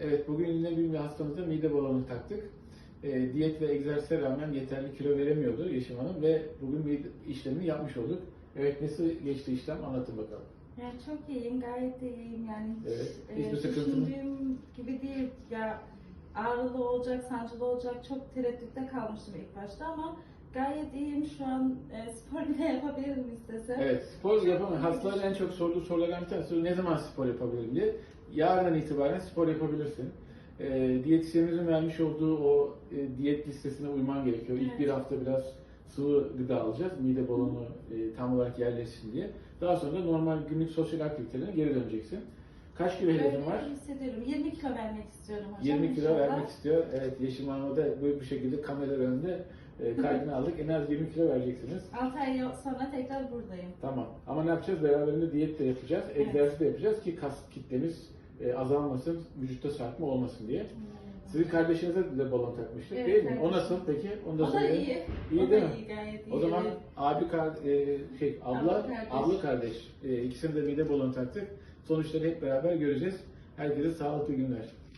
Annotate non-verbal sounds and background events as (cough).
Evet, bugün yine bir hastamıza mide balonu taktık. E, diyet ve egzersize rağmen yeterli kilo veremiyordu Yeşim Hanım ve bugün mide işlemini yapmış olduk. Evet, nasıl geçti işlem? Anlatın bakalım. Ya çok iyiyim, gayet iyiyim yani hiç, Evet, e, hiçbir sıkıntı mı? düşündüğüm gibi değil. Ya ağrılı olacak, sancılı olacak çok tereddütte kalmıştım ilk başta ama gayet iyiyim şu an e, spor bile (laughs) yapabilirim istesem. Evet, spor yapamam. Hastaların en çok sorduğu sorulardan bir tanesi ne zaman spor yapabilirim diye. Yarından itibaren spor yapabilirsin. E, diyetisyeninizin vermiş olduğu o e, diyet listesine uyman gerekiyor. İlk Evet. bir hafta biraz sıvı gıda alacağız. Mide balonu e, tam olarak yerleşsin diye. Daha sonra da normal günlük sosyal aktivitelerine geri döneceksin. Kaç kilo hedefin var? hissediyorum. 20 kilo vermek istiyorum hocam. 20 kilo inşallah. vermek istiyor. Evet Yeşim Hanım'a da böyle bir şekilde kameralar önünde e, kaydını (laughs) aldık. En az 20 kilo vereceksiniz. 6 ay sonra tekrar buradayım. Tamam. Ama ne yapacağız? Beraberinde diyet de yapacağız. Evet. Egzersiz de yapacağız ki kas kitlemiz e, azalmasın, vücutta sarkma olmasın diye. Sizin kardeşinize de balon takmıştık Evet, değil mi? O kardeşim. nasıl peki? Onu da O da söyleyelim. iyi. İyi o değil da mi? iyi, gayet iyi. O zaman abi kar, e, şey abla Abla kardeş. abla kardeş e, ikisini de mide balon taktık. Sonuçları hep beraber göreceğiz. Herkese sağlıklı günler.